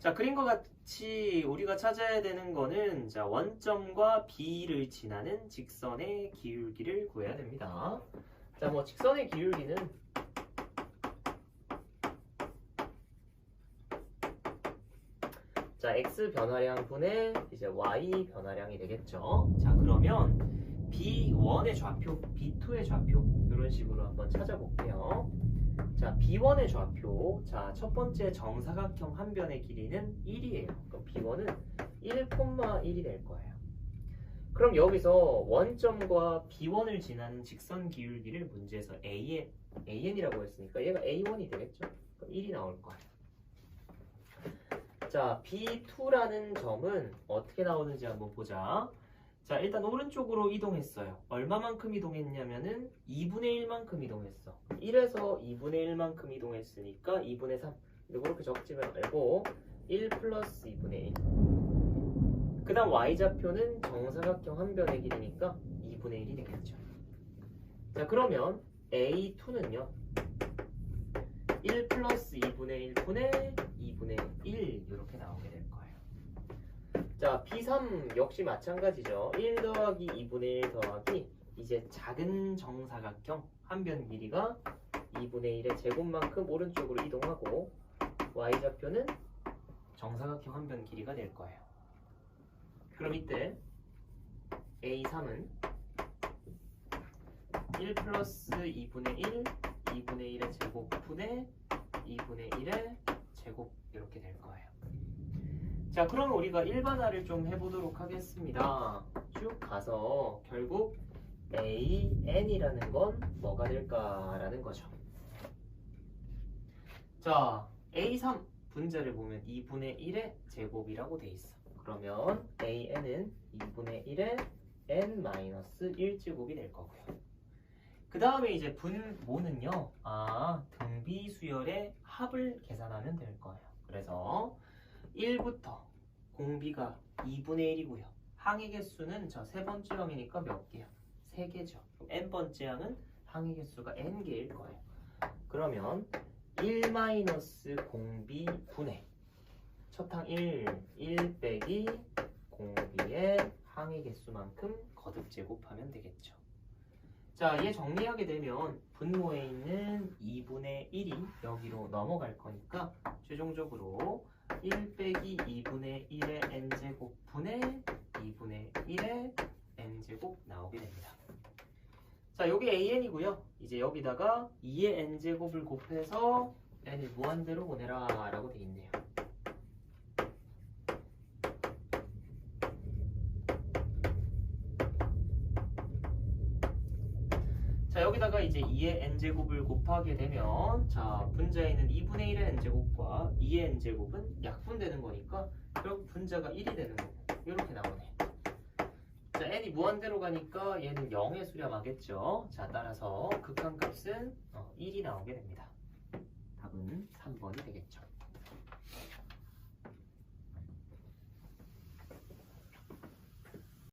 자, 그림과 같이 우리가 찾아야 되는 거는 자, 원점과 B를 지나는 직선의 기울기를 구해야 됩니다. 자, 뭐 직선의 기울기는 자, x 변화량 분의 이제 y 변화량이 되겠죠. 자, 그러면 B1의 좌표, B2의 좌표 이런 식으로 한번 찾아볼게요. 자, B1의 좌표. 자, 첫 번째 정사각형 한 변의 길이는 1이에요. 그럼 B1은 1,1이 될 거예요. 그럼 여기서 원점과 B1을 지나는 직선 기울기를 문제에서 AN, AN이라고 했으니까 얘가 A1이 되겠죠? 그럼 1이 나올 거예요. 자, B2라는 점은 어떻게 나오는지 한번 보자. 자, 일단 오른쪽으로 이동했어요. 얼마만큼 이동했냐면은 2분의 1만큼 이동했어. 1에서 2분의 1만큼 이동했으니까 2분의 3. 근데 그렇게 적지 말고 1 플러스 2분의 1. 그 다음 y좌표는 정사각형 한 변의 길이니까 2분의 1이 되겠죠. 자, 그러면 A2는요. 1 플러스 2분의 1분의 2분의 1 이렇게 나오게 될 거예요. 자, B3 역시 마찬가지죠. 1 더하기 2분의 1 더하기 이제 작은 정사각형 한 변 길이가 2분의 1의 제곱만큼 오른쪽으로 이동하고 y좌표는 정사각형 한 변 길이가 될 거예요. 그럼 이때 A3은 1 플러스 2분의 1, 2분의 1의 제곱분의 2분의 1의 제곱 이렇게 될 거예요. 자, 그럼 우리가 일반화를 좀 해보도록 하겠습니다. 쭉 가서 결국 AN이라는 건 뭐가 될까라는 거죠. 자, A3 분자를 보면 2분의 1의 제곱이라고 돼 있어. 그러면 AN은 2분의 1의 n-1제곱이 될 거고요. 그 다음에 이제 분모는요, 아, 등비 수열의 합을 계산하면 될 거예요. 그래서 1부터 공비가 2분의 1이고요. 항의 개수는 저 세 번째 항이니까 몇 개야? 세 개죠. 그럼 n 번째 항은 항의 개수가 n 개일 거예요. 그러면 1 마이너스 공비 분의 첫항 1, 1 빼기 공비의 항의 개수만큼 거듭 제곱하면 되겠죠. 자, 얘 정리하게 되면 분모에 있는 2분의 1이 여기로 넘어갈 거니까 최종적으로 1 빼기 2분의 1의 n제곱 분의 2분의 1의 n제곱 나오게 됩니다. 자, 여기 an이고요. 이제 여기다가 2의 n제곱을 곱해서 n을 무한대로 보내라 라고 돼 있네요. 자 여기다가 이제 2의 n제곱을 곱하게 되면 자 분자에 있는 2분의 1의 n제곱과 2의 n제곱은 약분되는 거니까 결국 분자가 1이 되는 거고 이렇게 나오네. 자 n이 무한대로 가니까 얘는 0에 수렴하겠죠? 자 따라서 극한값은 어, 1이 나오게 됩니다. 답은 3번이 되겠죠